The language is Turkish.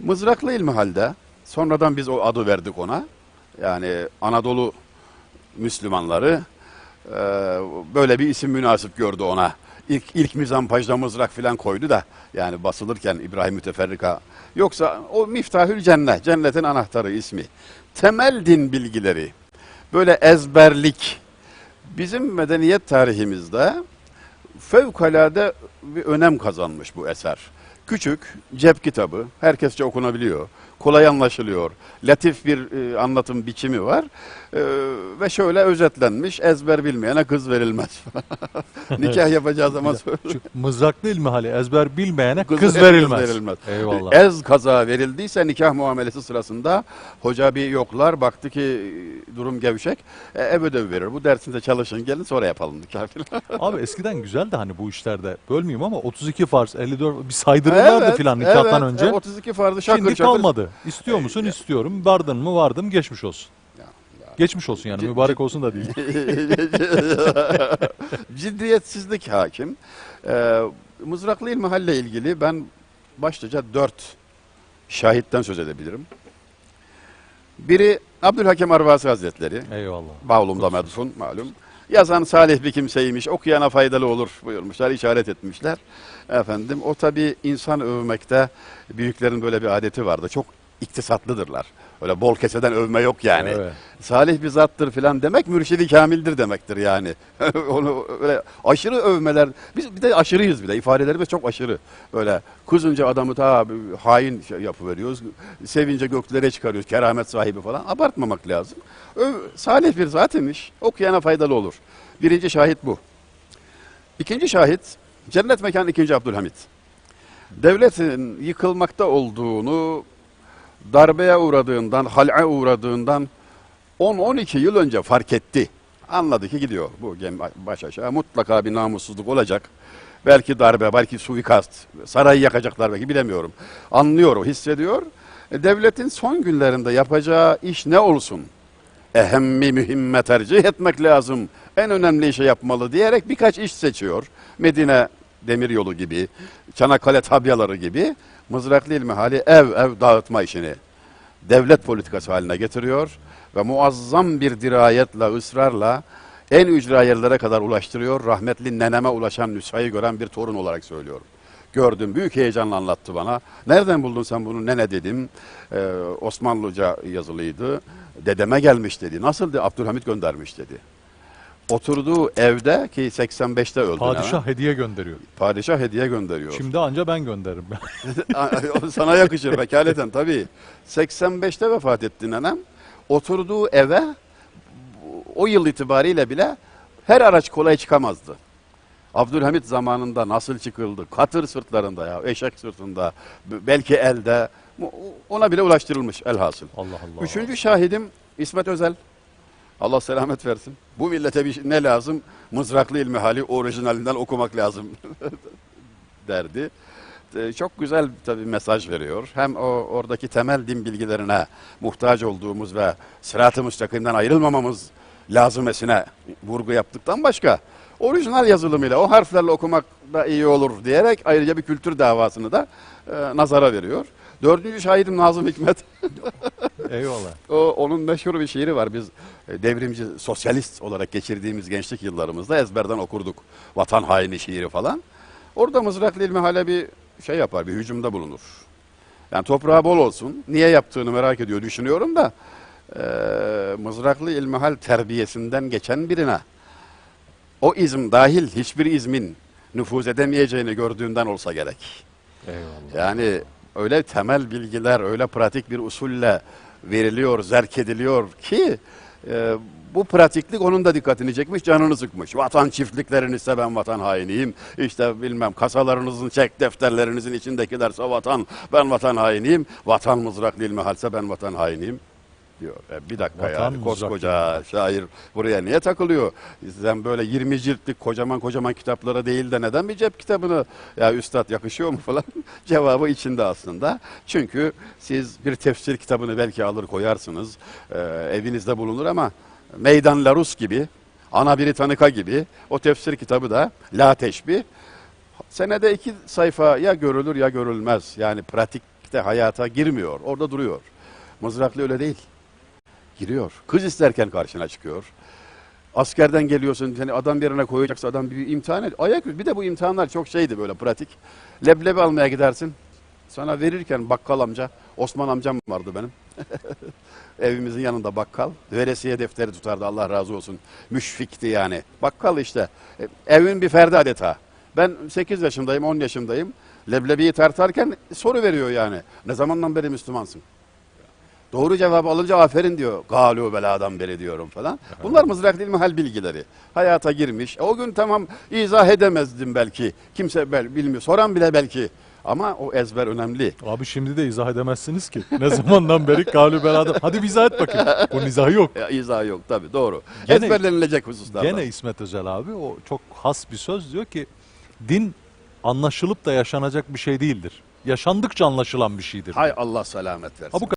Mızraklı İlmihal'de sonradan biz o adı verdik ona. Yani Anadolu Müslümanları e, böyle bir isim münasip gördü ona. İlk, ilk mizampajda mızrak filan koydu da yani basılırken İbrahim Müteferrika. Yoksa o Miftahül Cennet, cennetin anahtarı ismi. Temel din bilgileri, böyle ezberlik. Bizim medeniyet tarihimizde fevkalade bir önem kazanmış bu eser. Küçük, cep kitabı, herkesçe okunabiliyor, kolay anlaşılıyor, latif bir e, anlatım biçimi var E, ve şöyle özetlenmiş, ezber bilmeyene kız verilmez. Nikah yapacağı zaman söyle. Şu mızraklı ilmihali ezber bilmeyene kız, Kız verilmez. verilmez. Eyvallah. Ez kaza verildiyse nikah muamelesi sırasında hoca bir yoklar baktı ki e, durum gevşek e, ev ödevi verir. Bu dersinde çalışın gelin sonra yapalım nikah filan. Abi eskiden güzeldi hani bu işlerde. Bölmeyeyim ama 32 farz, 54 bir saydırırlardı filan nikahtan evet. önce. E, 32 farzı şakır Şimdi şakır. kalmadı. İstiyor musun? ya. İstiyorum. Vardın mı? Vardım. Geçmiş olsun. Geçmiş olsun yani. C- Mübarek olsun da değil. Ciddiyetsizlik hakim. Ee, Mızraklı İlmihal'le ilgili ben başlıca dört şahitten söz edebilirim. Biri Abdülhakem Arvasi Hazretleri. Eyvallah. Bağlum'da medfun malum. Yazan salih bir kimseymiş, okuyana faydalı olur buyurmuşlar, işaret etmişler. Efendim o tabi insan övmekte büyüklerin böyle bir adeti vardı. Çok iktisatlıdırlar. Öyle bol keseden övme yok yani. Evet. Salih bir zattır filan demek mürşidi kamildir demektir yani. Onu öyle aşırı övmeler. Biz bir de aşırıyız bir de ifadelerimiz çok aşırı. Böyle kuzunca adamı ta hain şey yapıveriyoruz. Sevince göklere çıkarıyoruz. Keramet sahibi falan. Abartmamak lazım. Öv, salih bir zat imiş. Okuyana faydalı olur. Birinci şahit bu. İkinci şahit cennet mekan ikinci Abdülhamit. Devletin yıkılmakta olduğunu darbeye uğradığından, hal'e uğradığından 10-12 yıl önce fark etti. Anladı ki gidiyor bu gemi baş aşağı. Mutlaka bir namussuzluk olacak. Belki darbe, belki suikast, sarayı yakacaklar belki bilemiyorum. Anlıyor hissediyor. E, Devletin son günlerinde yapacağı iş ne olsun? Ehemmi mühimme tercih etmek lazım. En önemli işi yapmalı diyerek birkaç iş seçiyor. Medine demiryolu gibi, Çanakkale tabyaları gibi mızraklı ilmihali ev ev dağıtma işini devlet politikası haline getiriyor ve muazzam bir dirayetle, ısrarla en ücra yerlere kadar ulaştırıyor. Rahmetli neneme ulaşan nüshayı gören bir torun olarak söylüyorum. Gördüm, büyük heyecanla anlattı bana. Nereden buldun sen bunu, nene dedim. Ee, Osmanlıca yazılıydı. Dedeme gelmiş dedi. Nasıl dedi, Abdülhamit göndermiş dedi. Oturduğu evde ki 85'te öldü. Padişah hediye gönderiyor. Padişah hediye gönderiyor. Şimdi anca ben gönderirim. Sana yakışır vekaleten tabii. 85'te vefat etti nenem. Oturduğu eve o yıl itibariyle bile her araç kolay çıkamazdı. Abdülhamit zamanında nasıl çıkıldı? Katır sırtlarında ya, eşek sırtında, belki elde. Ona bile ulaştırılmış elhasıl. Allah Allah. Üçüncü şahidim İsmet Özel. Allah selamet versin. Bu millete bir, ne lazım? Mızraklı ilmihali orijinalinden okumak lazım derdi. Ee, Çok güzel tabii mesaj veriyor. Hem o oradaki temel din bilgilerine muhtaç olduğumuz ve sırat-ı müstakimden ayrılmamamız lazımesine vurgu yaptıktan başka orijinal yazılımıyla o harflerle okumak da iyi olur diyerek ayrıca bir kültür davasını da e, nazara veriyor. Dördüncü şahidim Nazım Hikmet. Eyvallah. O, onun meşhur bir şiiri var. Biz e, devrimci, sosyalist olarak geçirdiğimiz gençlik yıllarımızda ezberden okurduk. Vatan haini şiiri falan. Orada Mızraklı İlmihal'e bir şey yapar, bir hücumda bulunur. Yani toprağı bol olsun. Niye yaptığını merak ediyor, düşünüyorum da e, Mızraklı İlmihal terbiyesinden geçen birine o izm dahil hiçbir izmin nüfuz edemeyeceğini gördüğünden olsa gerek. Eyvallah. Yani öyle temel bilgiler, öyle pratik bir usulle veriliyor, zerk ediliyor ki e, bu pratiklik onun da dikkatini çekmiş, canını sıkmış. Vatan çiftliklerinizse ben vatan hainiyim. İşte bilmem kasalarınızın, çek defterlerinizin içindekilerse vatan, ben vatan hainiyim. Vatan mızraklı ilmihalse ben vatan hainiyim diyor. E, bir dakika Vatan yani koskoca şair buraya niye takılıyor? Sen böyle 20 ciltlik kocaman kocaman kitaplara değil de neden bir cep kitabını ya üstad yakışıyor mu falan cevabı içinde aslında. Çünkü siz bir tefsir kitabını belki alır koyarsınız e, evinizde bulunur ama Meydan Larus gibi Ana Britannica gibi o tefsir kitabı da La Teşbih senede iki sayfa ya görülür ya görülmez. Yani pratik müşfikte hayata girmiyor. Orada duruyor. Mızraklı öyle değil. Giriyor. Kız isterken karşına çıkıyor. Askerden geliyorsun, hani adam yerine koyacaksa adam bir imtihan et. Ayak bir de bu imtihanlar çok şeydi böyle pratik. Leblebi almaya gidersin. Sana verirken bakkal amca, Osman amcam vardı benim. Evimizin yanında bakkal. Veresiye defteri tutardı Allah razı olsun. Müşfikti yani. Bakkal işte. E, Evin bir ferdi adeta. Ben 8 yaşındayım, 10 yaşındayım. Leblebiyi tartarken soru veriyor yani. Ne zamandan beri Müslümansın? Doğru cevabı alınca aferin diyor. Galu beladan beri diyorum falan. Bunlar mızrak değil hal bilgileri. Hayata girmiş. E, o gün tamam izah edemezdim belki. Kimse bel, bilmiyor. Soran bile belki. Ama o ezber önemli. Abi şimdi de izah edemezsiniz ki. Ne zamandan beri galip adam. Hadi bir izah et bakayım. Bunun izahı yok. Ya, izah yok tabii doğru. Gene- Ezberlenilecek hususlar. Gene İsmet Özel abi o çok has bir söz diyor ki din anlaşılıp da yaşanacak bir şey değildir. Yaşandıkça anlaşılan bir şeydir. Hay Allah selamet versin. Ha bu